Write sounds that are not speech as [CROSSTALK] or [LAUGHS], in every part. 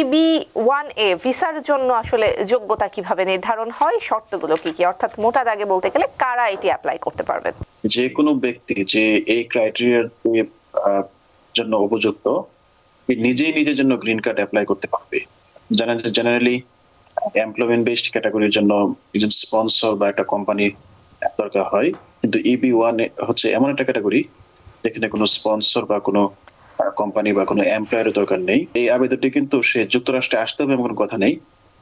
ইবি one এ ভিসার জন্য আসলে যোগ্যতা কীভাবে নির্ধারণ হয়? শর্তগুলো কি কি? অর্থাৎ মোটা দাগে বলতে গেলে কারা এটি অ্যাপ্লাই করতে পারবেন? যে কোনো ব্যক্তি যে এই ক্রাইটেরিয়ার জন্য উপযুক্ত নিজেই নিজের জন্য গ্রিন কার্ড অ্যাপ্লাই করতে পারবে। জানা যায় জেনারেলি এমপ্লয়মেন্ট বেসড ক্যাটাগরির জন্য একজন স্পন্সর বা একটা কোম্পানি দরকার হয়। কিন্তু ইবি ওয়ান হচ্ছে এমন একটা ক্যাটাগরি যেখানে কোনো স্পন্সর বা কোনো কোম্পানি বা কোনো এমপ্লয়ারের দরকার নেই। এই আবেদনটি কিন্তু সে যুক্তরাষ্ট্রে আসতে হবে এমন কোনো কথা নেই।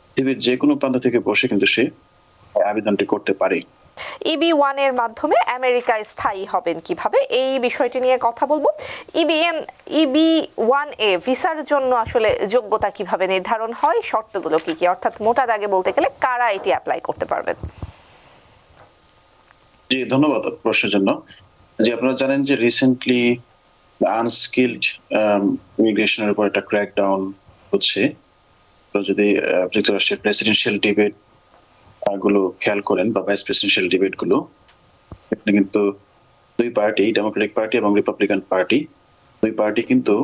পৃথিবীর যে কোনো প্রান্ত থেকে বসে কিন্তু সে আবেদনটি করতে পারে। ইবি ওয়ানের মাধ্যমে আমেরিকায় স্থায়ী হবেন কীভাবে? এই বিষয়টি নিয়ে কথা বলব। ইবিএন ইবি ওয়ান এ ভিসার জন্য আসলে যোগ্যতা কীভাবে নির্ধারণ হয়? শর্তগুলো কি কি? অর্থাৎ মোটা দাগে বলতে গেলে কারা এটি অ্যাপ্লাই করতে পারবেন? জি ধন্যবাদ প্রশ্নের জন্য। যে আপনারা জানেন যে রিসেন্টলি আনস্কিলড ইমিগ্রেশনের উপর একটা ক্র্যাকডাউন হচ্ছে। যদি যুক্তরাষ্ট্রের প্রেসিডেন্সিয়াল ডিবেটগুলো খেয়াল করেন বা ভাইস প্রেসিডেন্সিয়াল ডিবেটগুলো এখানে কিন্তু দুই পার্টি ডেমোক্রেটিক পার্টি এবং রিপাবলিকান পার্টি দুই পার্টি কিন্তু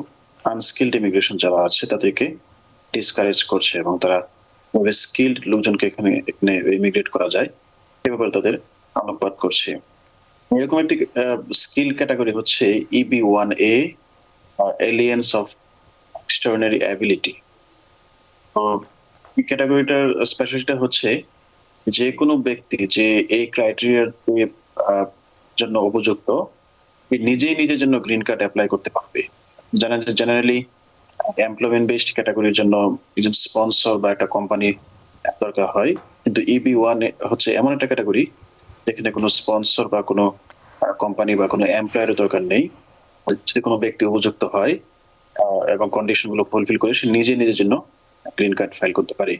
আনস্কিলড ইমিগ্রেশন যারা আছে, তাদেরকে ডিসকারেজ করছে এবং তারা স্কিল্ড লোকজনকে এখানে এখানে ইমিগ্রেট করা যায়। এ ব্যাপারে তাদের আলোকপাত করছে। এরকম একটি স্কিল ক্যাটাগরি হচ্ছে E EB one A aliens of extraordinary ability তো এই ক্যাটাগরিটার স্পেশালিটা হচ্ছে যে কোনো ব্যক্তি যে এই ক্রাইটেরিয়ার জন্য উপযুক্ত নিজেই নিজের জন্য গ্রিন কার্ড অ্যাপ্লাই করতে পারবে। জানা যায় জেনারেলি এমপ্লয়মেন্ট বেসড ক্যাটাগরির জন্য একজন স্পন্সর বা একটা কোম্পানি দরকার হয়। কিন্তু ইবি ওয়ান হচ্ছে এমন একটা ক্যাটাগরি যেখানে কোনো স্পন্সর বা কোনো কোম্পানি বা কোনো এমপ্লয়ারের দরকার নেই। যদি কোনো ব্যক্তি উপযুক্ত হয় এবং কন্ডিশনগুলো ফুলফিল করে সে নিজে নিজের জন্য গ্রিন কার্ড ফাইল করতে পারে।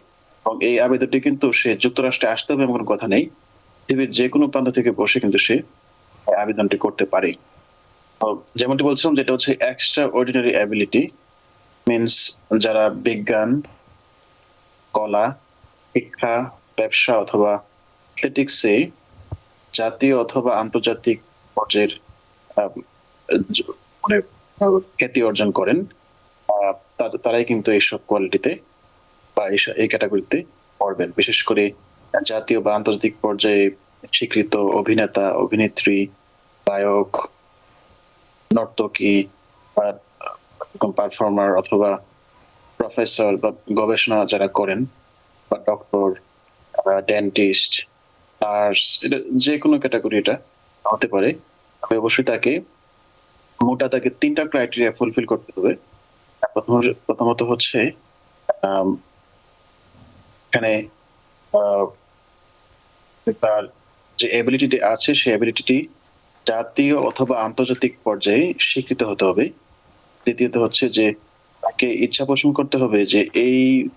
এবং এই আবেদনটি কিন্তু সে যুক্তরাষ্ট্রে আসতে হবে এমন কোনো কথা নেই। পৃথিবীর যে কোনো প্রান্ত থেকে বসে কিন্তু সে আবেদনটি করতে পারে। যেমনটি বলছিলাম যেটা হচ্ছে এক্সট্রা অর্ডিনারি অ্যাবিলিটি মিনস যারা বিজ্ঞান, কলা, শিক্ষা, ব্যবসা অথবা অ্যাথলেটিক্সে জাতীয় অথবা আন্তর্জাতিক পর্যায়ের মানে খ্যাতি অর্জন করেন তারাই কিন্তু এইসব কোয়ালিটিতে বা এই ক্যাটাগরিতে পড়বেন। বিশেষ করে জাতীয় বা আন্তর্জাতিক পর্যায়ে স্বীকৃত অভিনেতা, অভিনেত্রী, গায়ক, নর্তকী, বা পারফর্মার অথবা প্রফেসর বা গবেষণা যারা করেন বা ডক্টর ডেন্টিস্ট নার্স এটা যে কোনো ক্যাটাগরি এটা হতে পারে। তবে অবশ্যই তাকে মোটা তাকে তিনটা ক্রাইটেরিয়া ফুলফিল করতে হবে। প্রথম- প্রথমত হচ্ছে আম, এখানে তার যে এবিলিটি আছে সেই এবিলিটি জাতীয় অথবা আন্তর্জাতিক পর্যায়ে স্বীকৃত হতে হবে। দ্বিতীয়ত হচ্ছে যে তাকে ইচ্ছা পোষণ করতে হবে যে এই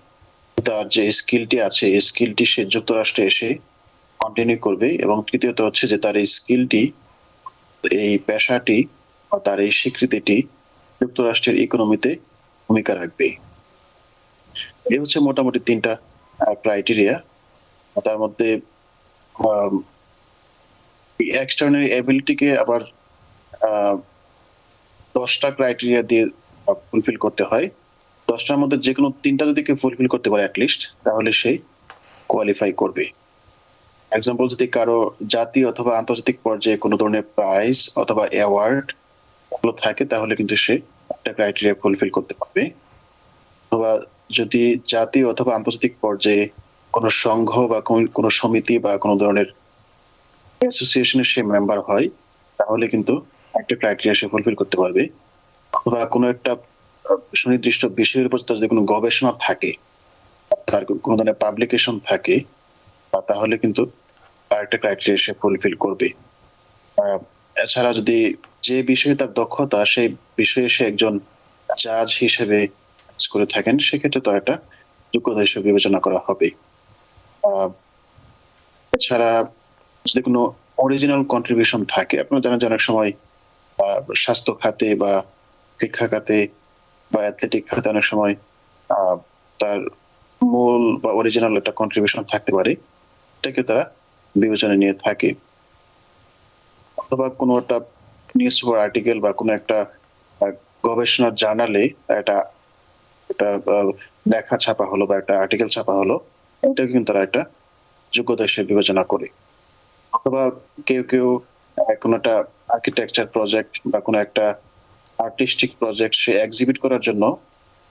তার যে স্কিলটি আছে এই স্কিলটি সে যুক্তরাষ্ট্রে এসে কন্টিনিউ করবে এবং তৃতীয়ত হচ্ছে যে তার এই স্কিলটি এই পেশাটি তার এই স্বীকৃতিটি যুক্তরাষ্ট্রের ইকোনমিতে ভূমিকা রাখবে। এই হচ্ছে মোটামুটি তিনটা ক্রাইটেরিয়া তার মধ্যে এক্সটার্নাল এবিলিটিকে আবার দশটা ক্রাইটেরিয়া দিয়ে ফুলফিল করতে হয়। দশটার মধ্যে যে কোনো তিনটা যদি কেউ ফুলফিল করতে পারে অ্যাটলিস্ট তাহলে সে কোয়ালিফাই করবে। এক্সাম্পল যদি কারও জাতীয় অথবা আন্তর্জাতিক পর্যায়ে কোনো ধরনের প্রাইজ অথবা অ্যাওয়ার্ড থাকে, তাহলে কিন্তু সে একটা ক্রাইটেরিয়া ফুলফিল করতে পারবে। অথবা যদি জাতীয় অথবা আন্তর্জাতিক পর্যায়ে কোনো সংঘ বা কোনো সমিতি বা কোনো ধরনের অ্যাসোসিয়েশনের সে মেম্বার হয়, তাহলে কিন্তু একটা ক্রাইটেরিয়া সে ফুলফিল করতে পারবে। অথবা কোনো একটা সুনির্দিষ্ট বিষয়ের উপর তার যদি কোনো গবেষণা থাকে, তার কোনো ধরনের পাবলিকেশন থাকে তাহলে কিন্তু তার ক্রাইটেরিয়া সে ফুলফিল করবে। এছাড়া যদি যে বিষয়ে তার দক্ষতা, সেই বিষয়ে সে একজন জাজ হিসেবে করে থাকেন, সেক্ষেত্রে তার একটা যোগ্যতা হিসেবে বিবেচনা করা হবে। এছাড়া যদি কোনো অরিজিনাল কন্ট্রিবিউশন থাকে, আপনারা জানেন যে অনেক সময় স্বাস্থ্য খাতে বা শিক্ষা খাতে বা অ্যাথলেটিক খাতে অনেক সময় তার মূল বা অরিজিনাল একটা কন্ট্রিবিউশন থাকতে পারে। এটাকে তারা বিবেচনায় নিয়ে থাকে। অথবা কোনো একটা নিউজ পেপার আর্টিকেল বা কোনো একটা গবেষণার জার্নালে একটা একটা লেখা ছাপা হলো বা একটা আর্টিকেল ছাপা হলো এটাকে কিন্তু তারা একটা যোগ্যতা হিসেবে বিবেচনা করে। অথবা কেউ কেউ কোনো একটা আর্কিটেকচার প্রজেক্ট বা কোনো একটা আর্টিস্টিক প্রজেক্ট সে এক্সিবিট করার জন্য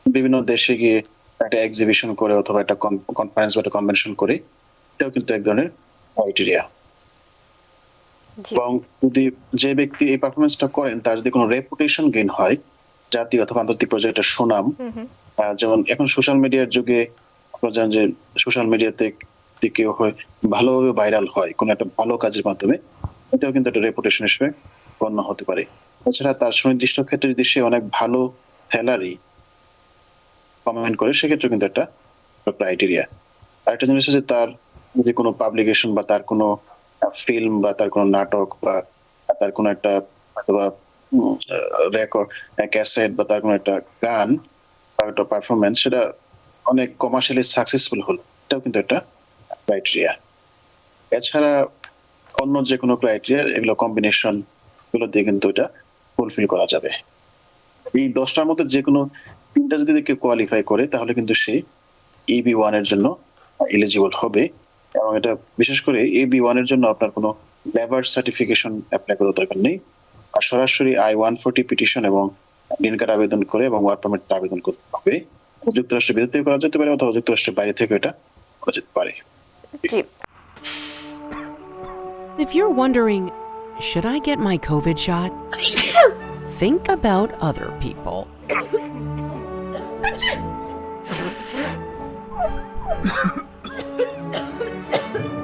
বিভিন্ন দেশে গিয়ে একটা এক্সিবিশন করে অথবা একটা কনফারেন্স বা একটা কনভেনশন করে, এটাও কিন্তু এক ধরনের ক্রাইটেরিয়া এবং যদি যে ব্যক্তি এই পারফরমেন্সটা করেন তার যদি কোনো রেপুটেশন গেইন হয় জাতীয় অথবা আন্তর্জাতিক প্রজেক্টের সুনাম যেমন এখন সোশ্যাল মিডিয়ার যুগে আপনারা জানেন যে সোশ্যাল মিডিয়াতে কেউ হয় ভালোভাবে ভাইরাল হয় কোনো একটা ভালো কাজের মাধ্যমে এটাও কিন্তু একটা রেপুটেশন হিসেবে গণ্য হতে পারে। এছাড়া তার সুনির্দিষ্ট ক্ষেত্রে যদি সে অনেক ভালো স্যালারি কমেন্ট করে সেক্ষেত্রে কিন্তু একটা ক্রাইটেরিয়া আরেকটা জিনিস হচ্ছে তার যদি কোনো পাবলিকেশন বা তার কোনো ফিল্ম বা তার কোনো নাটক বা তার কোনো একটা রেকর্ড ক্যাসেট বা তার কোনো একটা গান বা একটা পারফরমেন্স সেটা অনেক কমার্শিয়ালি সাকসেসফুল হলো। এটাও কিন্তু একটা ক্রাইটেরিয়া এছাড়া অন্য যে কোনো ক্রাইটেরিয়া এগুলো কম্বিনেশনগুলো দিয়ে কিন্তু এটা ফুলফিল করা যাবে। এই দশটার মধ্যে যে কোনো তিনটা যদি কেউ কোয়ালিফাই করে, তাহলে কিন্তু সে ইবি ওয়ানের জন্য এলিজিবল হবে। এবং এটা বিশেষ করে এবি ওয়ানের জন্য আপনার কোনো লেবার সার্টিফিকেশন অ্যাপ্লাই করার দরকার নেই আর সরাসরি আই ওয়ান ফোর্টি পিটিশন এবং গ্রিন কার্ড আবেদন করে এবং ওয়ার্ক পারমিট আবেদন করতে হবে যুক্তরাষ্ট্রের ভিতর থেকে করা যেতে পারে অথবা যুক্তরাষ্ট্রের বাইরে থেকে এটা করা যেতে পারে জি If you're wondering, should I get my COVID shot? Think about other people. [LAUGHS]